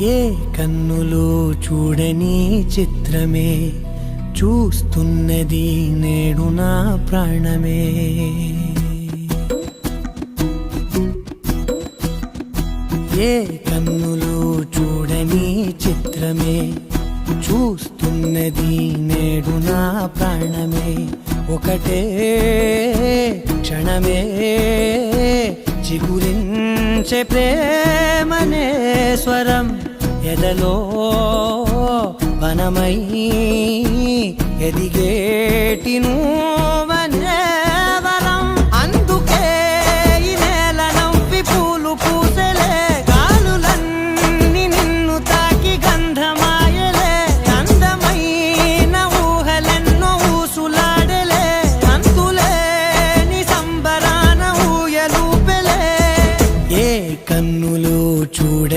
ఏ కన్నులు చూడని చిత్రమే? చూస్తున్నది నేడు నా ప్రాణమే. ఏ కన్నులు చూడని చిత్రమే? చూస్తున్నది నేడు నా ప్రాణమే. ఒకటే క్షణమే. చిగురించే ప్రేమనే స్వరం ఎదలో వనమై ఎదిగేటి నువ్వు చూడ